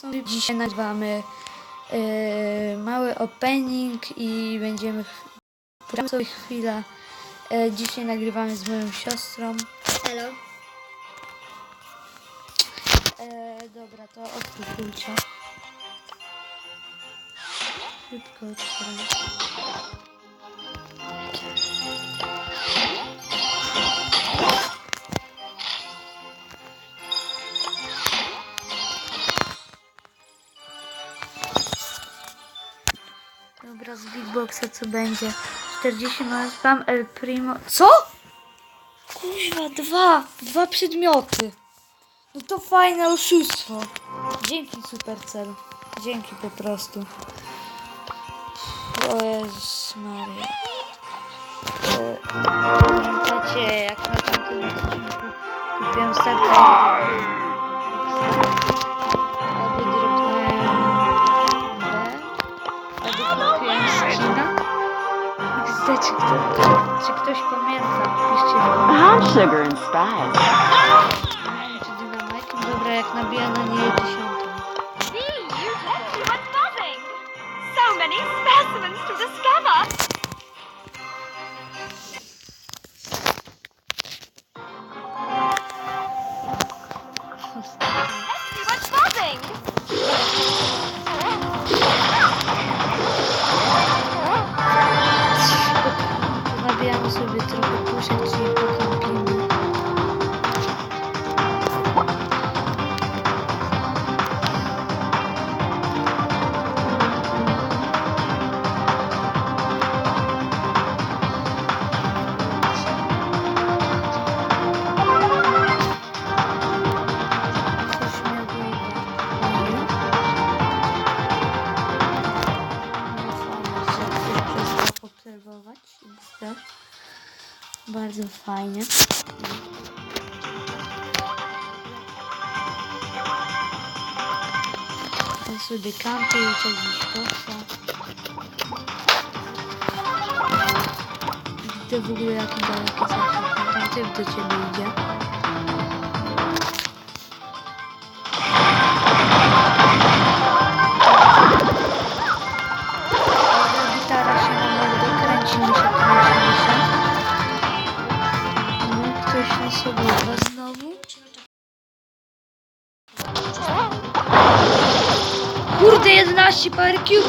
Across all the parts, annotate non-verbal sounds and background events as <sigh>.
są- Dzisiaj nagrywamy e, mały opening i będziemy ch- sobie chwilę. E, dzisiaj nagrywamy z moją siostrą. Hello. E, dobra, to odpukujcie. Szybko otwieram. Dobra, z Bigboxa co będzie? 40 ma spam El Primo. Co? Kuźwa, dwa! Dwa przedmioty. No to fajne oszustwo. Dzięki Supercell. Dzięki po prostu. O Jezus Maria. Pamiętacie jak na tamtym odcinku kupiłem serce Czy, kto, czy ktoś pamięta? Piszcie w komentarzach. I'm sugar and spice. Czy dynamite? Dobra, jak nabija na nie dziesiątą. Beautiful. What's buzzing? So many specimens to discover. Bardzo fajnie. On sobie kampy i coś gdzieś poszła. Widzę w ogóle jak dalekie zawsze. Do ciebie idzie. Kurde, 11 par cube.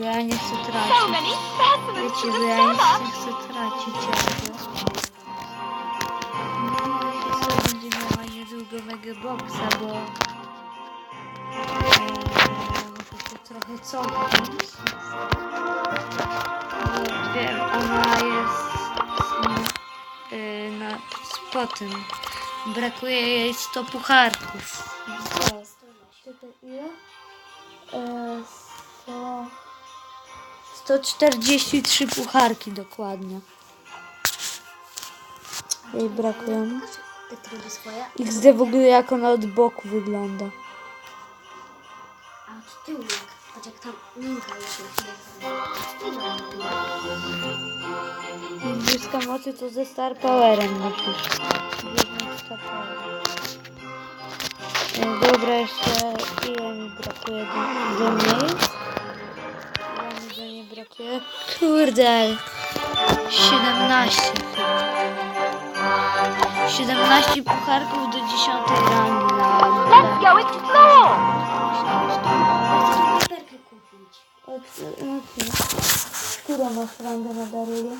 Ja nie chcę tracić. Wiecie, że ja nie chcę tracić mega boxa, bo e, muszę się trochę cofnąć. Bo wiem, ona jest e, na, po. Brakuje jej 100 pucharków. Ile? E, 100... 143 pucharki dokładnie. Jej brakują. Swoje. XD w ogóle jak ona od boku wygląda. A od tyłu jak. Patrz jak tam minka jest Niebieska mocy to ze Star Powerem. Biedny Star Power. E, Dobra, jeszcze ile mi brakuje do, do niej? Ile mi do niej brakuje? Kurde, 17 chyba. 17 pucharków do 10 rangi na Let's go explore. Chcę perkę kupić. Którą masz rangę na Darylie?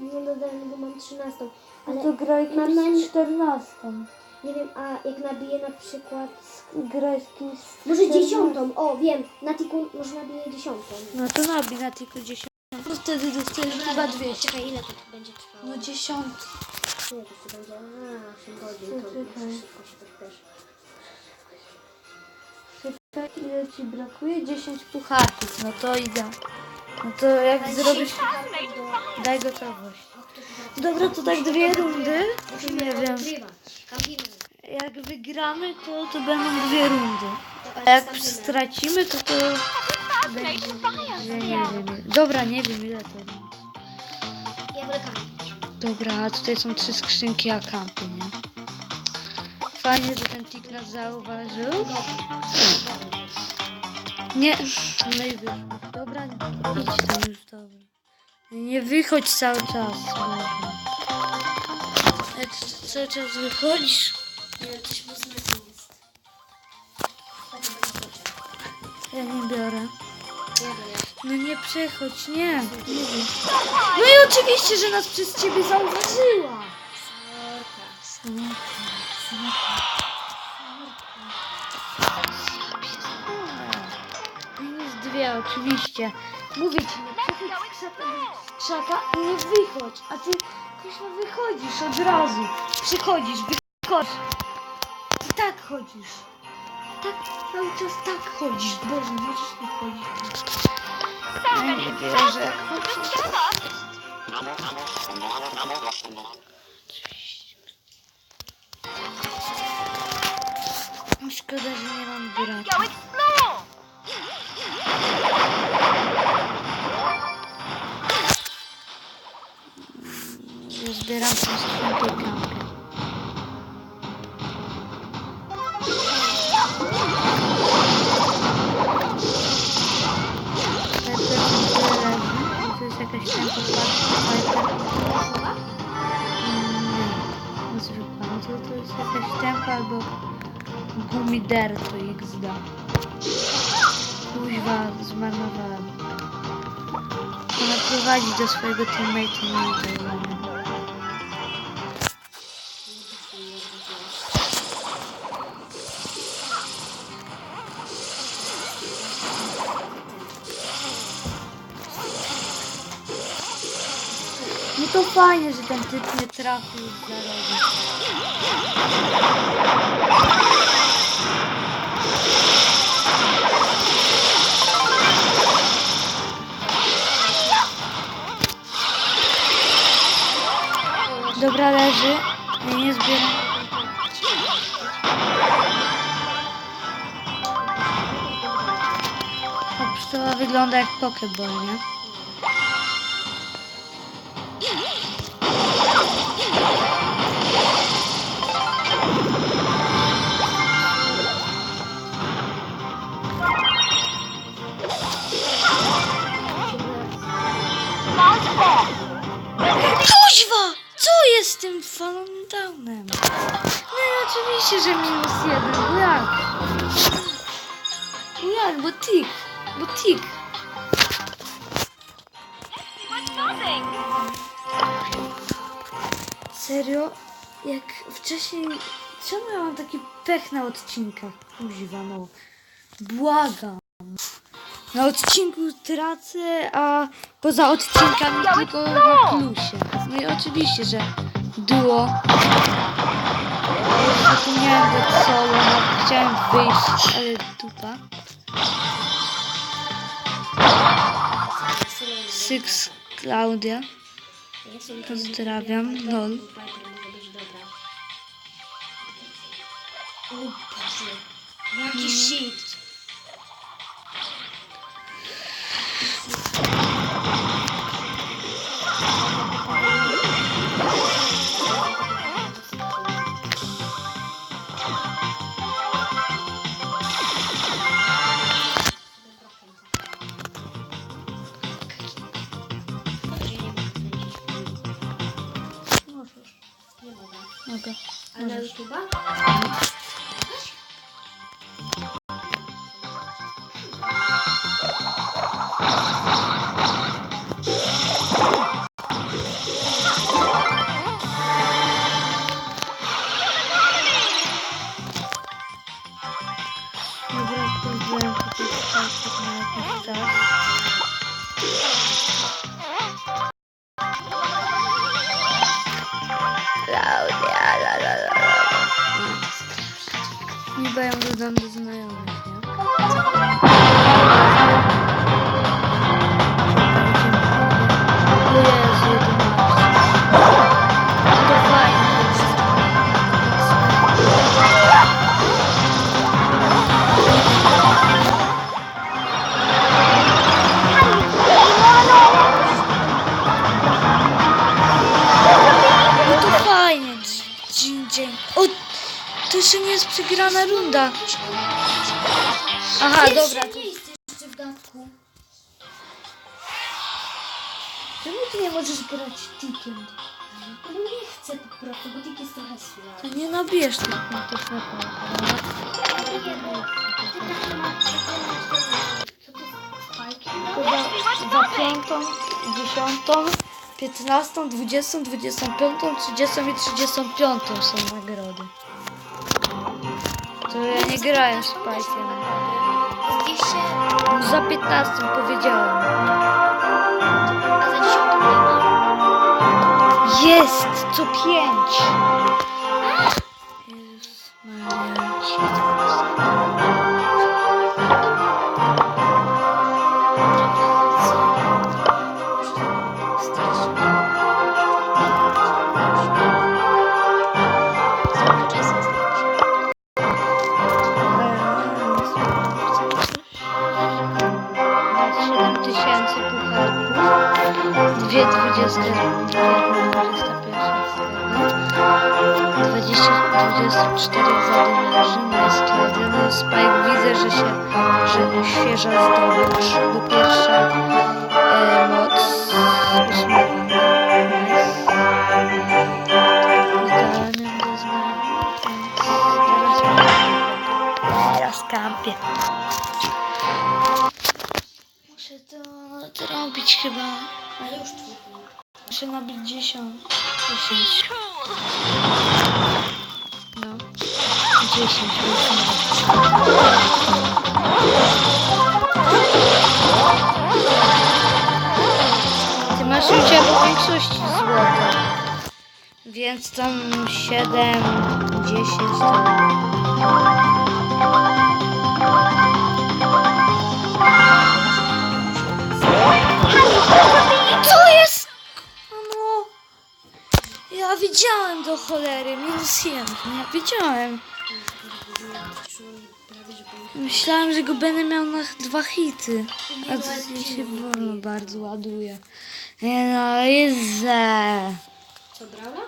Nie dodałem, bo mam 13. Ale No to graj mam na kimś 14. nie wiem, a jak nabiję na przykład. Graj z kimś Może 14. dziesiątą. O, wiem. Na tiku może nabiję dziesiątą. No to nabij na tylko 10. To wtedy dostajesz chyba 200. Czekaj, ile to będzie trwało? No 10. Ile to będzie? A, 8 godzin. To Czekaj. szybko się też. Czekaj, ile ci brakuje? 10 pucharków. No to idę. No to jak zrobisz... Daj gotowość. Dobra, to tak dwie rundy. wygramy, to, to będą dwie rundy. A jak stracimy, to to będzie... Nie, nie wiem. Dobra, nie wiem ile to. Ja kartę. Dobra, a tutaj są trzy skrzynki akampy, nie? Fajnie, że ten tik nas zauważył. Nie, no i wyszło. Dobra, idź tam już, dobra. Nie wychodź cały czas. Jak cały czas wychodzisz, Nie, coś jest. Ja nie biorę. Ja biorę. No nie przechodź, nie. No i oczywiście, że nas przez ciebie zauważyła. Minus dwie, oczywiście. Mówię ci, nie przechodź z krzaka, do krzaka i nie wychodź. A ty, kuźwa, wychodzisz od razu. Przychodzisz, wychodzisz. I tak chodzisz. Tak, cały czas tak chodzisz. Boże, możesz nie chodzić. Discover. No szkoda, że nie mam. Ja zbieram tą skrzynkę jakaś tempo Nie, zwykła. To, to jest jakaś tempo albo gumider to XD. Kuźwa, zmarnowałem. Ona prowadzi do swojego teammate'a nie fajnie, że ten typ nie trafił. Dobra, leży. Ja nie zbieram. Pszczoła wygląda jak pokeball, nie? Kuźwa! Co jest z tym fallonym downem? No i oczywiście, że minus jeden, bo jak? Bo jak? Bo tik. Bo tik. Serio? Jak wcześniej... Czemu ja mam taki pech na odcinkach? Kuźwa, no. Błagam. Na odcinku tracę, a poza odcinkami tylko na plusie. No i oczywiście, że duo. Zapomniałem dać solo, no, chciałem wyjść, ale dupa. Six Claudia. Pozdrawiam, lol. Jaki shit. Nie jest przegrana runda. Aha, dobra. Pierwsze miejsce jeszcze w datku. Czemu ty nie możesz grać tikiem? No nie chcę po prostu, bo tik jest trochę słaby. To nie nabijesz tych punktów na. Chyba za piątą, dziesiątą, piętnastą, dwudziestą, dwudziestą piątą, trzydziestą i trzydziestą piątą są nagrody. To ja nie grałem z Pajkiem. Jeszcze, Za piętnastą powiedziałem. Jest! Co pięć! Jezus Maria. 24 44 zadymiarzyna jest jedyny Spike. Widzę, że się że świeża zdobycz, bo pierwsza e, moc Kampie. Muszę to zrobić chyba. Ale już tu. Muszę nabić 10. 10. Cool. No. 10 muszę nabić. Ty masz udział w większości złota. Więc tam 7, 10 to... Co jest? No. Ja widziałem do cholery, minus jeden. Ja wiedziałem. Myślałem, że go będę miał na dwa hity. A to się wolno bardzo ładuje. Nie no, jest Co, brała?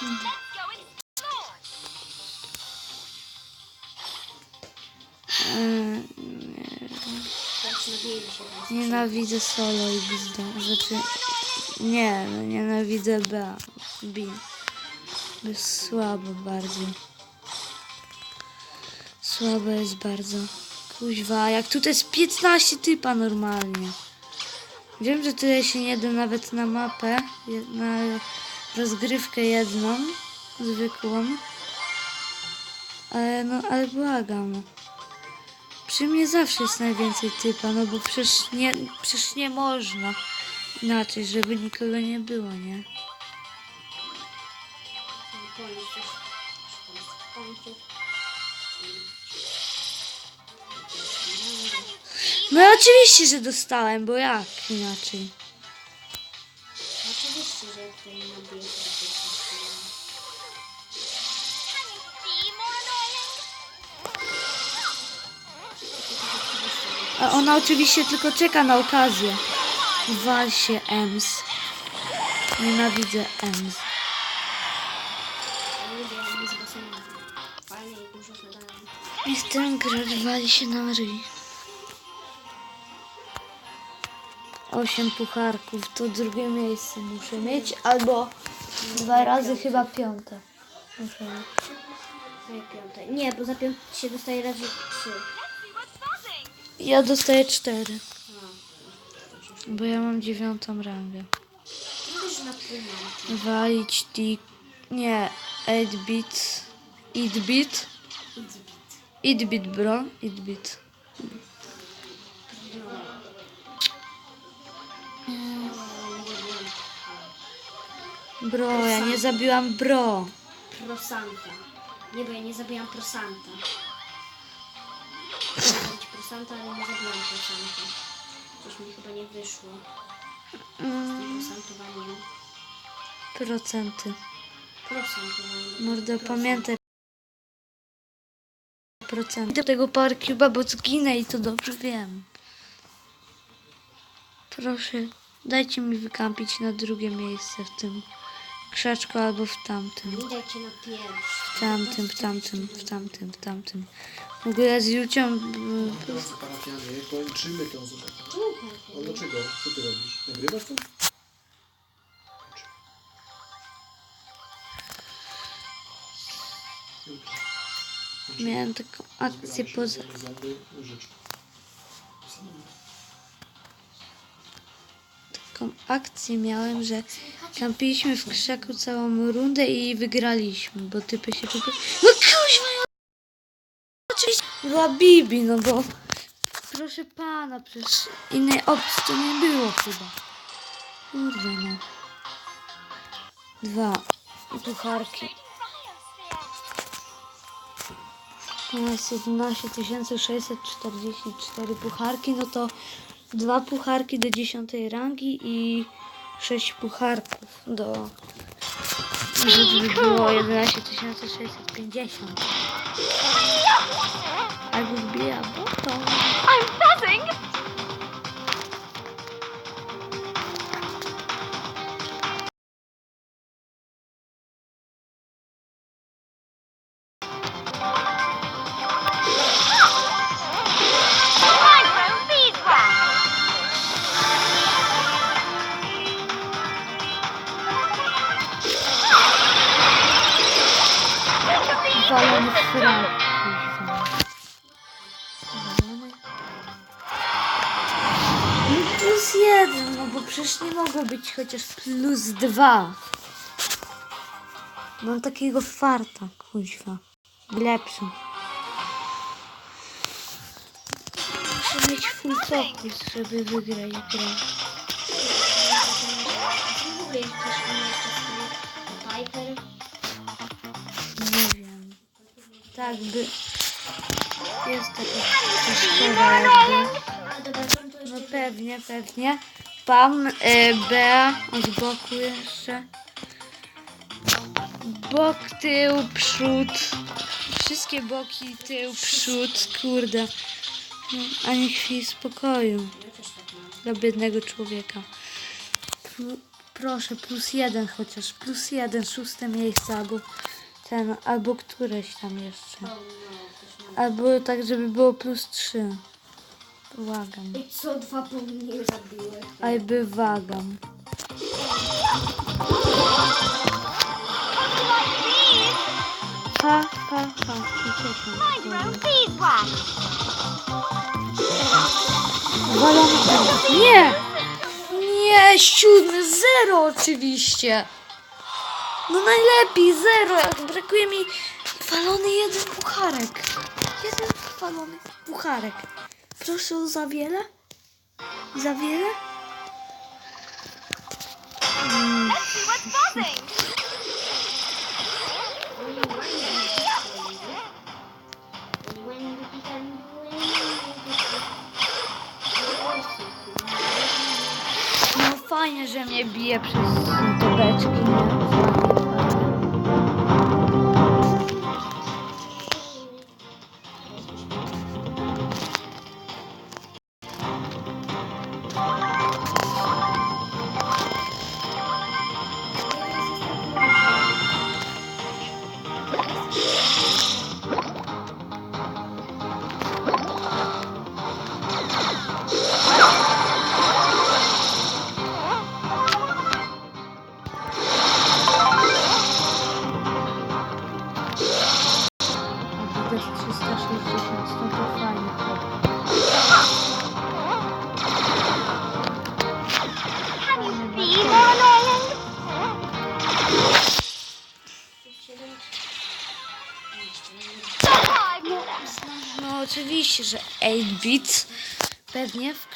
Się. raz. Nienawidzę solo i bizda. Znaczy, nie, no nienawidzę B. B. Słabo bardzo. Słabo jest bardzo. Kuźwa, jak tutaj jest 15 typa normalnie. Wiem, że tyle się nie da nawet na mapę, na rozgrywkę jedną, zwykłą. Ale no, ale błagam. Przy mnie zawsze jest najwięcej typa, no bo przecież nie, przecież nie można inaczej, żeby nikogo nie było, nie? Kończysz. Kończysz. No oczywiście, że dostałem, bo jak inaczej? Oczywiście, że jak nie to? A ona oczywiście tylko czeka na okazję. Wal się Ems. Nienawidzę Ems. Niech ten gracz wali się na ryj. Osiem pucharków, to drugie miejsce muszę mieć, albo dwa razy chyba piąte. Muszę mieć. Moje piąte. Nie, bo za piąte się dostaje razy trzy. Ja dostaję cztery, bo ja mam dziewiątą rangę. Też na płynący. Walić ti... Nie, 8-bit... 8-bit? 8-bit, bro. 8-bit. Bro, ja nie zabiłam bro. Prosanta. Nie, bo ja nie zabijam prosanta. <laughs> Chciałam zabić prosanta, ale nie zabijam prosanta. Coś mi chyba nie wyszło. Z tym prosantowaniem. Procenty. Prosantowaniem. Mordo, pamiętaj. Procenty. Do tego Power Cube'a, bo zginę i to dobrze wiem. Proszę, dajcie mi wykampić na drugie miejsce w tym krzaczku albo w tamtym. Idę cię na pierwszy. W tamtym, w tamtym, w tamtym, w tamtym. W ogóle z Jucią... mm, Drodzy parafianie, kończymy tą tak? A dlaczego? Co ty robisz? Nagrywasz to? Miałem taką akcję poza... Taką akcję miałem, że kampiliśmy w krzaku całą rundę i wygraliśmy, bo typy się kupiły. No kuźwa, ja... Oczywiście była Bibi, no bo... Proszę pana, przecież innej opcji nie było chyba. Kurde no. Dwa pucharki. Nas 11 644 pucharki, no to dwa pucharki do 10 rangi i 6 pucharków do żeby było 11 650. Albo wbija, bo to I'm buzzing! Mogło być chociaż plus dwa. Mam takiego farta, kuźwa. Lepszy. Muszę mieć full focus, żeby wygrać grę. W ogóle jest mnie jeszcze Piper. Nie wiem. Tak by... Jest taka szkoda jakby. No pewnie, pewnie. Pan y, B od boku jeszcze. Bok, tył, przód. Wszystkie boki, tył, przód. Kurde. No, ani chwili spokoju dla biednego człowieka. Plu, proszę, plus jeden chociaż. Plus jeden, szóste miejsce albo ten, albo któreś tam jeszcze. Albo tak, żeby było plus trzy. Błagam. I co dwa po mnie zabiły? Aj bywagam. Ha, ha, ha. Uciekam. Walony. Nie! Nie, siódmy, zero oczywiście. No najlepiej, zero. Brakuje mi walony jeden pucharek. Jeden walony pucharek. Proszę za wiele? Za wiele? No fajnie, że mnie bije przez te beczki. Nie?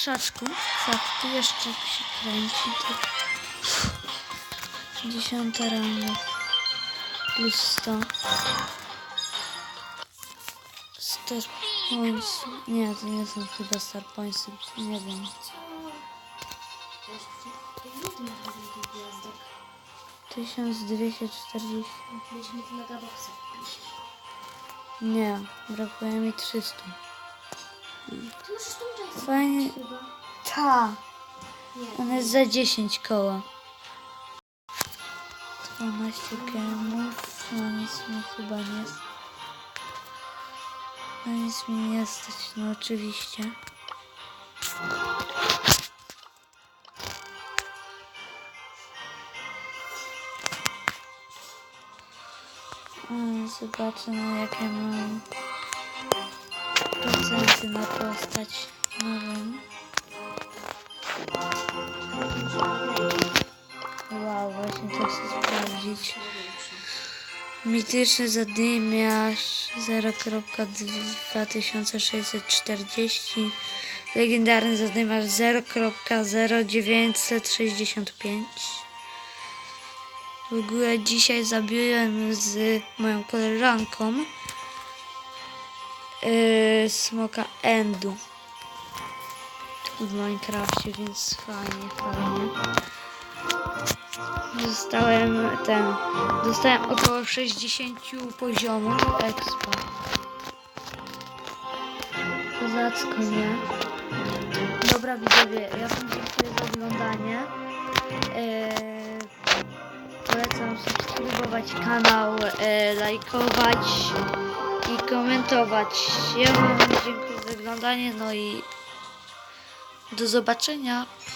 Krzaczku. Tak, tu jeszcze się kręci. To... 10 ranga. Plus 100. Star Points. Nie, to nie są chyba Star Pointsy. Nie wiem. gwiazdek. 1240. Będziemy tu mega boxa wpić. Nie, brakuje mi 300. Ty Fajnie. Ta. On jest za 10 koła. 12 gemów. No nic mi chyba nie... No nic mi nie stać, no oczywiście. Mm, Zobaczę na jakie mam procenty na postać nową. Wow, właśnie to chcę sprawdzić. Mityczny zadymiarz 0.2640 Legendarny zadymiarz 0.0965 W ogóle dzisiaj zabiłem z moją koleżanką yy, smoka Endu w Minecrafcie, więc fajnie, fajnie. Zostałem ten. Dostałem około 60 poziomów expa. Kozacko, nie? Dobra widzowie, ja wam dziękuję za oglądanie. Eee, polecam subskrybować kanał, e, lajkować komentować. Ja wam dziękuję za oglądanie, no i do zobaczenia.